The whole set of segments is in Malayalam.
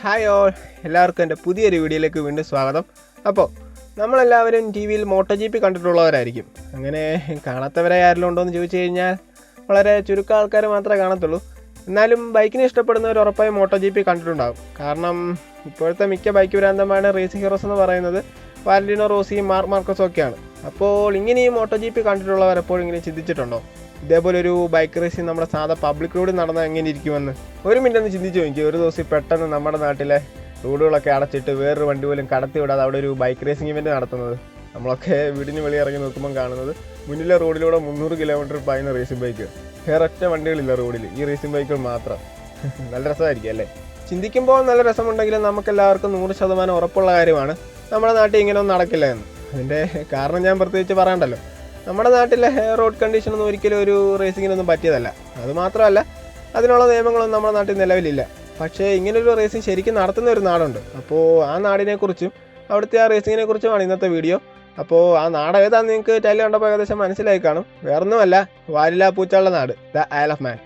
ഹായ് ഓൾ എല്ലാവർക്കും എന്റെ പുതിയൊരു വീഡിയോയിലേക്ക് വീണ്ടും സ്വാഗതം. അപ്പോൾ നമ്മളെല്ലാവരും ടി വിയിൽ മോട്ടോ ജി പി കണ്ടിട്ടുള്ളവരായിരിക്കും. അങ്ങനെ കാണാത്തവരെ ആരെങ്കിലും ഉണ്ടോ എന്ന് ചോദിച്ചു കഴിഞ്ഞാൽ വളരെ ചുരുക്കം ആൾക്കാർ മാത്രമേ കാണത്തുള്ളൂ. എന്നാലും ബൈക്കിനെ ഇഷ്ടപ്പെടുന്നവർ ഉറപ്പായും മോട്ടോ ജി പി കണ്ടിട്ടുണ്ടാകും. കാരണം ഇപ്പോഴത്തെ മിക്ക ബൈക്ക് ഭ്രാന്തമാണ് റേസിംഗ് ഹീറോസ് എന്ന് പറയുന്നത് വാലന്റീനോ റോസിയും മാർക്ക് മാർക്കസും ഒക്കെയാണ്. അപ്പോൾ ഇങ്ങനെ ഈ മോട്ടോ ജി പി കണ്ടിട്ടുള്ളവർ ചിന്തിച്ചിട്ടുണ്ടോ? ഇതേപോലെ ഒരു ബൈക്ക് റേസിംഗ് നമ്മുടെ സാധാ പബ്ലിക് റോഡിൽ നടന്നാൽ എങ്ങനെ ഇരിക്കുമെന്ന്. ഒരു മിനിറ്റ് ഒന്ന് ചിന്തിച്ചു നോക്കി ഒരു ദിവസം പെട്ടെന്ന് നമ്മുടെ നാട്ടിലെ റോഡുകളൊക്കെ അടച്ചിട്ട് വേറൊരു വണ്ടി പോലും കടത്തി വിടാതെ അവിടെ ഒരു ബൈക്ക് റേസിംഗ് ഇവന്റ് നടത്തുന്നത്. നമ്മളൊക്കെ വീടിന് വെളി ഇറങ്ങി നോക്കുമ്പോൾ കാണുന്നത് മുന്നിലെ റോഡിലൂടെ മുന്നൂറ് കിലോമീറ്റർ പായുന്ന റേസിംഗ് ബൈക്ക് വേറെ ഒറ്റ വണ്ടികളില്ല റോഡിൽ. ഈ റേസിംഗ് ബൈക്കുകൾ മാത്രം. നല്ല രസമായിരിക്കും അല്ലേ? ചിന്തിക്കുമ്പോൾ നല്ല രസമുണ്ടെങ്കിലും നമുക്കെല്ലാവർക്കും നൂറ് ശതമാനം ഉറപ്പുള്ള കാര്യമാണ് നമ്മുടെ നാട്ടിൽ ഇങ്ങനെ ഒന്നും നടക്കില്ല എന്ന്. അതിന്റെ കാരണം ഞാൻ പ്രത്യേകിച്ച് പറയണ്ടല്ലോ. നമ്മുടെ നാട്ടിലെ റോഡ് കണ്ടീഷൻ ഒന്നും ഒരിക്കലും ഒരു റേസിങ്ങിനൊന്നും പറ്റിയതല്ല. അത് മാത്രമല്ല അതിനുള്ള നിയമങ്ങളൊന്നും നമ്മുടെ നാട്ടിൽ നിലവിലില്ല. പക്ഷേ ഇങ്ങനൊരു റേസിംഗ് ശരിക്കും നടത്തുന്ന ഒരു നാടുണ്ട്. അപ്പോൾ ആ നാടിനെക്കുറിച്ചും അവിടുത്തെ ആ റേസിങ്ങിനെ കുറിച്ചുമാണ് ഇന്നത്തെ വീഡിയോ അപ്പോൾ ആ നാട് ഏതാണെന്ന് നിങ്ങൾക്ക് ടൈലി കണ്ടപ്പോൾ ഏകദേശം മനസ്സിലായി കാണും. വേറൊന്നുമല്ല വാലില പൂച്ചയുള്ള നാട്. ദ ഐൽ ഓഫ് മാൻ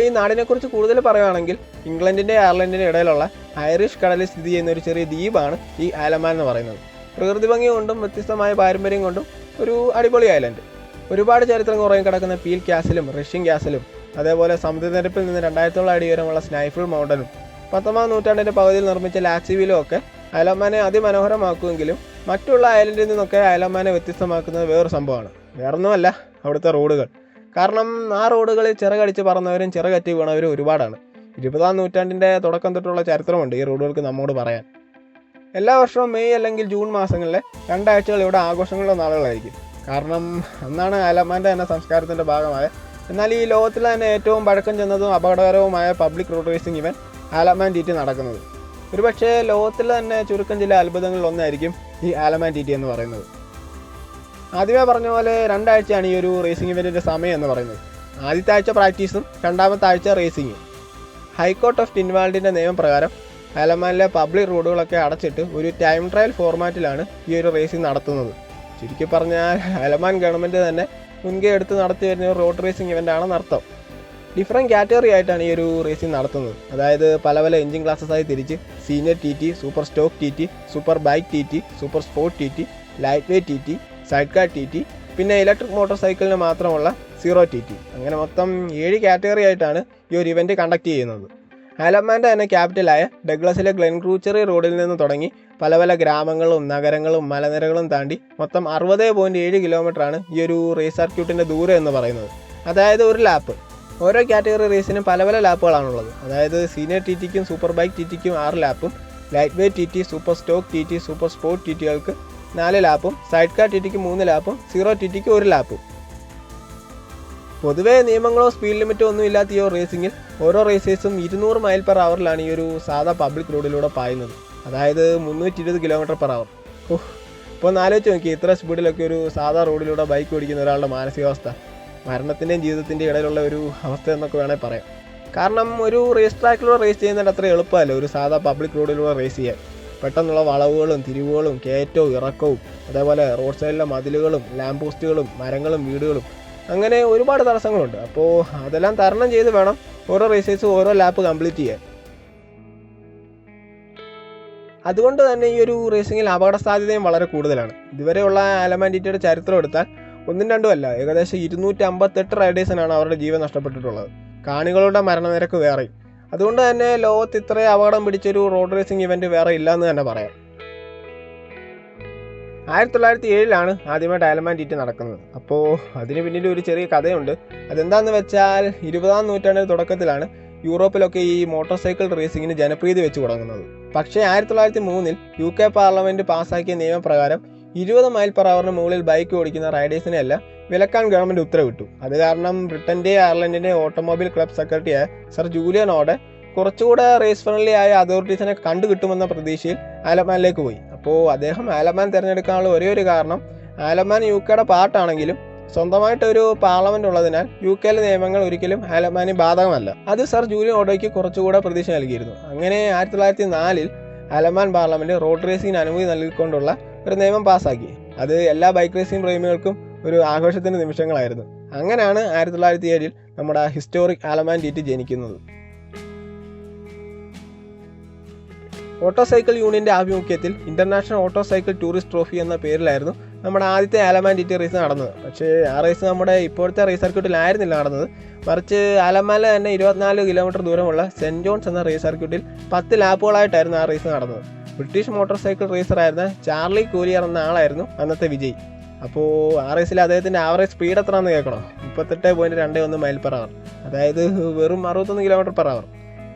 ഈ നാടിനെക്കുറിച്ച് കൂടുതൽ പറയുകയാണെങ്കിൽ ഇംഗ്ലണ്ടിന്റെ അയർലൻഡിന്റെ ഇടയിലുള്ള ഐറിഷ് കടലിൽ സ്ഥിതി ചെയ്യുന്ന ഒരു ചെറിയ ദ്വീപാണ് ഈ ആലമാൻ എന്ന് പറയുന്നത്. പ്രകൃതി ഭംഗി കൊണ്ടും വ്യത്യസ്തമായ പാരമ്പര്യം കൊണ്ടും ഒരു അടിപൊളി ഐലൻഡ് ഒരുപാട് ചരിത്രം കുറയും കിടക്കുന്ന പീൽ ക്യാസിലും റഷ്യൻ ക്യാസിലും അതേപോലെ സമുദ്രനിരപ്പിൽ നിന്ന് രണ്ടായിരത്തോളം അടി ഉയരമുള്ള സ്നൈഫിൾ മൗണ്ടനും പത്തൊമ്പതാം നൂറ്റാണ്ടിന്റെ പകുതിയിൽ നിർമ്മിച്ച ലാച്ചിവിലും ഒക്കെ അയലമാനെ അതിമനോഹരമാക്കുമെങ്കിലും മറ്റുള്ള ഐലൻഡിൽ നിന്നൊക്കെ അയലമാനെ വ്യത്യസ്തമാക്കുന്നത് വേറൊരു സംഭവമാണ്. വേറൊന്നുമല്ല അവിടുത്തെ റോഡുകൾ. കാരണം ആ റോഡുകളിൽ ചിറകടിച്ച് പറന്നവരും ചിറകറ്റി വീണവരും ഒരുപാടാണ്. ഇരുപതാം നൂറ്റാണ്ടിന്റെ തുടക്കം തൊട്ടുള്ള ചരിത്രമുണ്ട് ഈ റോഡുകൾക്ക് നമ്മോട് പറയാൻ. എല്ലാ വർഷവും മെയ് അല്ലെങ്കിൽ ജൂൺ മാസങ്ങളിലെ രണ്ടാഴ്ചകൾ ഇവിടെ ആഘോഷങ്ങളുടെ നാളുകളായിരിക്കും. കാരണം അന്നാണ് അലമാന്റെ തന്നെ സംസ്കാരത്തിന്റെ ഭാഗമായ എന്നാൽ ഈ ലോകത്തിലെ തന്നെ ഏറ്റവും പഴക്കം ചെന്നതും അപകടകരവുമായ പബ്ലിക് റോഡ് റേസിംഗ് ഇവൻ ആലമാൻ ടി ടി നടക്കുന്നത്. ഒരുപക്ഷേ ലോകത്തിലെ തന്നെ ചുരുക്കം ചില അത്ഭുതങ്ങളിൽ ഒന്നായിരിക്കും ഈ ആലമാൻ ടി ടി എന്ന് പറയുന്നത്. ആദ്യമേ പറഞ്ഞ പോലെ രണ്ടാഴ്ചയാണ് ഈ ഒരു റേസിംഗ് ഇവന്റിന്റെ സമയം എന്ന് പറയുന്നത്. ആദ്യത്തെ ആഴ്ച പ്രാക്ടീസും രണ്ടാമത്തെ ആഴ്ച റേസിംഗും ഹൈക്കോർട്ട് ഓഫ് ടിൻവാൾഡിന്റെ നിയമപ്രകാരം അലമാനിലെ പബ്ലിക് റോഡുകളൊക്കെ അടച്ചിട്ട് ഒരു ടൈം ട്രയൽ ഫോർമാറ്റിലാണ് ഈ ഒരു റേസിംഗ് നടത്തുന്നത്. ചുരുക്കി പറഞ്ഞാൽ അലമാൻ ഗവൺമെന്റ് തന്നെ മുൻകൈ എടുത്ത് നടത്തി വരുന്ന ഒരു റോഡ് റേസിംഗ് ഇവന്റ് ആണെന്ന് അർത്ഥം. ഡിഫറെന്റ് കാറ്റഗറി ആയിട്ടാണ് ഈ ഒരു റേസിംഗ് നടത്തുന്നത്. അതായത് പല പല എഞ്ചിൻ ക്ലാസ്സസ് ആയി തിരിച്ച് senior T T super stock T T super bike T T super sport T T lightweight T T side car T T പിന്നെ ഇലക്ട്രിക് മോട്ടോർ സൈക്കിളിന് മാത്രമുള്ള സീറോ ടി ടി അങ്ങനെ മൊത്തം ഏഴ് കാറ്റഗറി ആയിട്ടാണ് ഈ ഒരു ഇവന്റ് കണ്ടക്ട് ചെയ്യുന്നത്. ആലമാന്റെ തന്നെ ക്യാപിറ്റലായ ഡഗ്ലസിലെ ഗ്ലെൻ ക്രൂച്ചറി റോഡിൽ നിന്ന് തുടങ്ങി പല പല ഗ്രാമങ്ങളും നഗരങ്ങളും മലനിരകളും താണ്ടി മൊത്തം അറുപത് പോയിന്റ് ഏഴ് കിലോമീറ്ററാണ് ഈ ഒരു റേസ് സർക്യൂട്ടിന്റെ ദൂരം എന്ന് പറയുന്നത്. അതായത് ഒരു ലാപ്പ് ഓരോ കാറ്റഗറി റേസിനും പല പല ലാപ്പുകളാണുള്ളത് അതായത് സീനിയർ ടി ടിക്കും സൂപ്പർ ബൈക്ക് ടി ടിക്കും ആറ് ലാപ്പും lightweight T T super stock T T super sport T ടികൾക്ക് നാല് ലാപ്പും സൈഡ് കാർ ടി ടിക്ക് മൂന്ന് ലാപ്പും സീറോ ടി ടിക്ക് ഒരു ലാപ്പും. പൊതുവേ നിയമങ്ങളോ സ്പീഡ് ലിമിറ്റോ ഒന്നും ഇല്ലാത്ത ഈ റേസിംഗിൽ ഓരോ റേസേഴ്സും ഇരുന്നൂറ് മൈൽ പെർ അവറിലാണ് ഈ ഒരു സാധാ പബ്ലിക് റോഡിലൂടെ പായുന്നത്. അതായത് മുന്നൂറ്റി ഇരുപത് കിലോമീറ്റർ പെർ അവർ ഓഹ് ഇപ്പോൾ ഒന്ന് ആലോചിച്ച് നോക്കി ഇത്ര സ്പീഡിലൊക്കെ ഒരു സാധാ റോഡിലൂടെ ബൈക്ക് ഓടിക്കുന്ന ഒരാളുടെ മാനസികാവസ്ഥ മരണത്തിന്റെയും ജീവിതത്തിന്റെയും ഇടയിലുള്ള ഒരു അവസ്ഥ എന്നൊക്കെ വേണേൽ പറയാം. കാരണം ഒരു റേസ് ട്രാക്കിലൂടെ റേസ് ചെയ്യുന്നതിന്റെ അത്ര എളുപ്പമല്ല ഒരു സാധാ പബ്ലിക് റോഡിലൂടെ റേസ് ചെയ്യാൻ. പെട്ടെന്നുള്ള വളവുകളും തിരിവുകളും കയറ്റവും ഇറക്കവും അതേപോലെ റോഡ് സൈഡിലെ മതിലുകളും ലാമ്പ് പോസ്റ്റുകളും മരങ്ങളും വീടുകളും അങ്ങനെ ഒരുപാട് തടസ്സങ്ങളുണ്ട്. അപ്പോൾ അതെല്ലാം തരണം ചെയ്ത് വേണം ഓരോ റേസേഴ്സും ഓരോ ലാപ്പ് കംപ്ലീറ്റ് ചെയ്യാൻ. അതുകൊണ്ട് തന്നെ ഈ ഒരു റേസിംഗിൽ അപകട സാധ്യതയും വളരെ കൂടുതലാണ്. ഇതുവരെയുള്ള ആലമാൻഡിറ്റയുടെ ചരിത്രം എടുത്താൽ ഒന്നും രണ്ടും അല്ല ഏകദേശം ഇരുന്നൂറ്റി അമ്പത്തെട്ട് റൈഡേഴ്സിനാണ് അവരുടെ ജീവൻ നഷ്ടപ്പെട്ടിട്ടുള്ളത്. കാണികളുടെ മരണനിരക്ക് വേറെയും. അതുകൊണ്ട് തന്നെ ലോകത്ത് ഇത്രയും അപകടം പിടിച്ചൊരു റോഡ് റേസിംഗ് ഇവന്റ് വേറെ ഇല്ല എന്ന് തന്നെ പറയാം. ആയിരത്തി തൊള്ളായിരത്തി ഏഴിലാണ് ആദ്യമായിട്ട് അയൽമാൻ ടീറ്റ് നടക്കുന്നത്. അപ്പോൾ അതിന് പിന്നിൽ ഒരു ചെറിയ കഥയുണ്ട്. അതെന്താണെന്ന് വെച്ചാൽ ഇരുപതാം നൂറ്റാണ്ടിന്റെ തുടക്കത്തിലാണ് യൂറോപ്പിലൊക്കെ ഈ മോട്ടോർ സൈക്കിൾ റേസിങ്ങിന് ജനപ്രീതി വെച്ച് തുടങ്ങുന്നത്. പക്ഷേ ആയിരത്തി തൊള്ളായിരത്തി മൂന്നിൽ യു കെ പാർലമെന്റ് പാസ്സാക്കിയ നിയമപ്രകാരം ഇരുപത് മൈൽ പെർ അവറിന് മുകളിൽ ബൈക്ക് ഓടിക്കുന്ന റൈഡേഴ്സിനെ അല്ല വിലക്കാൻ ഗവൺമെന്റ് ഉത്തരവിട്ടു. അത് കാരണം ബ്രിട്ടന്റെ അയർലൻഡിന്റെ ഓട്ടോമൊബൈൽ ക്ലബ് സെക്രട്ടറിയായ സർ ജൂലിയൻ ഓടെ കുറച്ചുകൂടെ റേസ് ഫ്രണ്ട്ലി ആയ അതോറിറ്റീസിനെ കണ്ടുകിട്ടുമെന്ന പ്രതീക്ഷയിൽ ആലമാനിലേക്ക് പോയി. അപ്പോൾ അദ്ദേഹം ആലമാൻ തിരഞ്ഞെടുക്കാനുള്ള ഒരേ ഒരു കാരണം ആലമാൻ യു കെയുടെ പാർട്ടാണെങ്കിലും സ്വന്തമായിട്ട് ഒരു പാർലമെന്റ് ഉള്ളതിനാൽ യു കെയിലെ നിയമങ്ങൾ ഒരിക്കലും ആലമാനി ബാധകമല്ല. അത് സർ ജൂലിയൻ ഓഡോയ്ക്ക് കുറച്ചുകൂടെ പ്രതീക്ഷ നൽകിയിരുന്നു. അങ്ങനെ ആയിരത്തി തൊള്ളായിരത്തി നാലിൽ ആലമാൻ പാർലമെന്റ് റോഡ് റേസിംഗിന് അനുമതി നൽകിക്കൊണ്ടുള്ള ഒരു നിയമം പാസ്സാക്കി. അത് എല്ലാ ബൈക്ക് റേസിംഗ് പ്രേമികൾക്കും ഒരു ആഘോഷത്തിന്റെ നിമിഷങ്ങളായിരുന്നു. അങ്ങനെയാണ് ആയിരത്തി തൊള്ളായിരത്തി ഏഴിൽ നമ്മുടെ historic Isle of Man T ജനിക്കുന്നത്. ഓട്ടോ സൈക്കിൾ യൂണിയന്റെ ആഭിമുഖ്യത്തിൽ international auto cycle tourist trophy എന്ന പേരിലായിരുന്നു നമ്മുടെ ആദ്യത്തെ ആലമാൻ ഡി ടി റേസ് നടന്നത്. പക്ഷേ ആ റേസ് നമ്മുടെ ഇപ്പോഴത്തെ റേസ് സർക്യൂട്ടിലായിരുന്നില്ല നടന്നത്. മറിച്ച് ആലമാനിലെ തന്നെ ഇരുപത്തിനാല് കിലോമീറ്റർ ദൂരമുള്ള സെന്റ് ജോൺസ് എന്ന റേസ് സർക്യൂട്ടിൽ പത്ത് ലാപ്പുകളായിട്ടായിരുന്നു ആ റേസ് നടന്നത്. ബ്രിട്ടീഷ് മോട്ടോർ സൈക്കിൾ റേസറായിരുന്ന ചാർലി കൂലിയർ എന്ന ആളായിരുന്നു അന്നത്തെ വിജയ്. അപ്പോൾ ആ റേസിൽ അദ്ദേഹത്തിന്റെ ആവറേജ് സ്പീഡ് എത്രയാണെന്ന് കേൾക്കണം. മുപ്പത്തെട്ട് പോയിന്റ് രണ്ട് ഒന്ന് മൈൽ പെർ അവർ അതായത് വെറും അറുപത്തൊന്ന് കിലോമീറ്റർ പെർ അവർ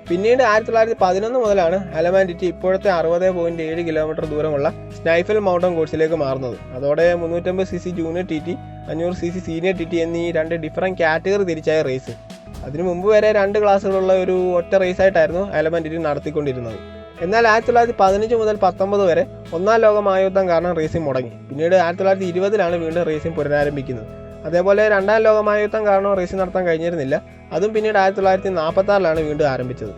പിന്നീട് ആയിരത്തി തൊള്ളായിരത്തി പതിനൊന്ന് മുതലാണ് അലമാൻഡിറ്റി ഇപ്പോഴത്തെ അറുപത് പോയിന്റ് ഏഴ് കിലോമീറ്റർ ദൂരമുള്ള സ്നൈഫൽ മൗണ്ടൻ കോഴ്സിലേക്ക് മാറുന്നത്. അതോടെ മുന്നൂറ്റമ്പത് C C junior T T അഞ്ഞൂറ് C C senior T T എന്നീ രണ്ട് ഡിഫറന്റ് കാറ്റഗറി തിരിച്ചായ റേസ് അതിനു മുമ്പ് വരെ രണ്ട് ക്ലാസ്സുകളുള്ള ഒരു ഒറ്റ റേസായിട്ടായിരുന്നു അലമാൻഡിറ്റി നടത്തിക്കൊണ്ടിരുന്നത്. എന്നാൽ ആയിരത്തി തൊള്ളായിരത്തി പതിനഞ്ച് മുതൽ പത്തൊമ്പത് വരെ ഒന്നാം ലോക മഹായുദ്ധം കാരണം റേസിംഗ് മുടങ്ങി. പിന്നീട് ആയിരത്തി തൊള്ളായിരത്തി ഇരുപതിലാണ് വീണ്ടും റേസിംഗ് പുനരാരംഭിക്കുന്നത്. അതേപോലെ രണ്ടാം ലോക മഹായുദ്ധം കാരണം റേസിംഗ് നടത്താൻ കഴിഞ്ഞിരുന്നില്ല. അതും പിന്നീട് ആയിരത്തി തൊള്ളായിരത്തി നാൽപ്പത്തി വീണ്ടും ആരംഭിച്ചത്.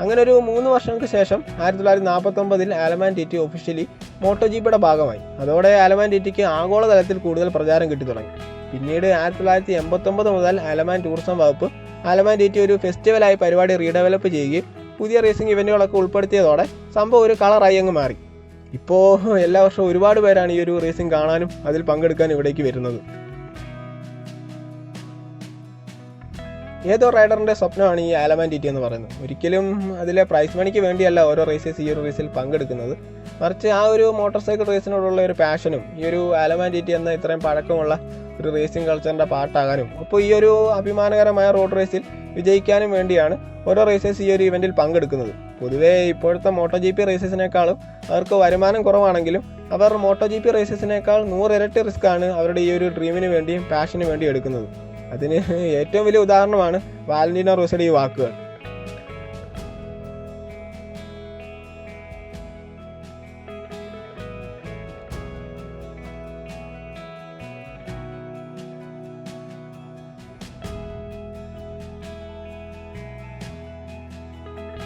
അങ്ങനെ ഒരു മൂന്ന് വർഷങ്ങൾക്ക് ശേഷം ആയിരത്തി തൊള്ളായിരത്തി നാൽപ്പത്തി ഒമ്പതിൽ Isle of Man T T officially Moto ജിപിയുടെ ഭാഗമായി. അതോടെ ആലമാൻ ടി ടിക്ക് ആഗോളതലത്തിൽ കൂടുതൽ പ്രചാരം കിട്ടി തുടങ്ങി. പിന്നീട് ആയിരത്തി തൊള്ളായിരത്തി എൺപത്തൊമ്പത് മുതൽ ആലമാൻ ടൂറിസം വകുപ്പ് ആലമാൻ ടി ടി ഒരു ഫെസ്റ്റിവലായി പരിപാടി റീഡെവലപ്പ് ചെയ്യുകയും പുതിയ റേസിംഗ് ഇവന്റുകളൊക്കെ ഉൾപ്പെടുത്തിയതോടെ സംഭവം ഒരു കളറായി അങ്ങ് മാറി. ഇപ്പോൾ എല്ലാ വർഷവും ഒരുപാട് പേരാണ് ഈ ഒരു റേസിംഗ് കാണാനും അതിൽ പങ്കെടുക്കാനും ഇവിടേക്ക് വരുന്നത്. ഏതോ റൈഡറിന്റെ സ്വപ്നമാണ് ഈ ആലമാൻ ടി ടി എന്ന് പറയുന്നത്. ഒരിക്കലും അതിലെ പ്രൈസ് മണിക്ക് വേണ്ടിയല്ല ഓരോ റേസേഴ്സ് ഈ ഒരു റേസിൽ പങ്കെടുക്കുന്നത്. മറിച്ച് ആ ഒരു മോട്ടോർ സൈക്കിൾ റേസിനോടുള്ള ഒരു പാഷനും ഈ ഒരു ആലമാൻ ടി ടി എന്ന ഇത്രയും പഴക്കമുള്ള ഒരു റേസിംഗ് കൾച്ചറിന്റെ പാർട്ടാകാനും അപ്പോൾ ഈ ഒരു അഭിമാനകരമായ റോഡ് റേസിൽ വിജയിക്കാനും വേണ്ടിയാണ് ഓരോ റേസേഴ്സ് ഈ ഒരു ഇവന്റിൽ പങ്കെടുക്കുന്നത്. പൊതുവേ ഇപ്പോഴത്തെ മോട്ടോ ജി പി റേസസിനേക്കാളും അവർക്ക് വരുമാനം കുറവാണെങ്കിലും അവർ മോട്ടോ ജി പി റേസസിനേക്കാൾ നൂറിരട്ടി ആണ് അവരുടെ ഈ ഒരു ഡ്രീമിന് വേണ്ടിയും പാഷന് വേണ്ടിയും എടുക്കുന്നത്. അതിന് ഏറ്റവും വലിയ ഉദാഹരണമാണ് വാലന്റീനോ റോസയുടെ ഈ വാക്കുകൾ.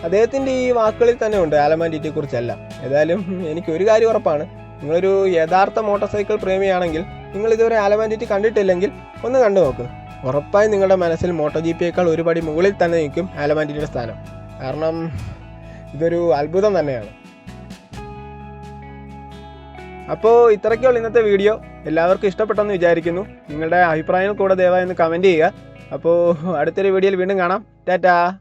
അദ്ദേഹത്തിന്റെ ഈ വാക്കുകളിൽ തന്നെ ഉണ്ട് ആലമാൻ ടിറ്റിയെ കുറിച്ചല്ല. ഏതായാലും എനിക്ക് ഒരു കാര്യം ഉറപ്പാണ്. നിങ്ങളൊരു യഥാർത്ഥ മോട്ടോർ സൈക്കിൾ പ്രേമിയാണെങ്കിൽ നിങ്ങൾ ഇതുവരെ ആലമാൻ ടിറ്റി കണ്ടിട്ടില്ലെങ്കിൽ ഒന്ന് കണ്ടു നോക്ക്. ഉറപ്പായി നിങ്ങളുടെ മനസ്സിൽ മോട്ടോ ജി പിയേക്കാൾ ഒരുപടി മുകളിൽ തന്നെ നിൽക്കും ആലമാൻ ടിറ്റിയുടെ സ്ഥാനം. കാരണം ഇതൊരു അത്ഭുതം തന്നെയാണ്. അപ്പോൾ ഇത്രയ്ക്കുള്ള ഇന്നത്തെ വീഡിയോ. എല്ലാവർക്കും ഇഷ്ടപ്പെട്ടെന്ന് വിചാരിക്കുന്നു. നിങ്ങളുടെ അഭിപ്രായങ്ങൾ കൂടെ ദയവായി ഒന്ന് കമന്റ് ചെയ്യുക. അപ്പോൾ അടുത്തൊരു വീഡിയോയിൽ വീണ്ടും കാണാം. ടാറ്റാ.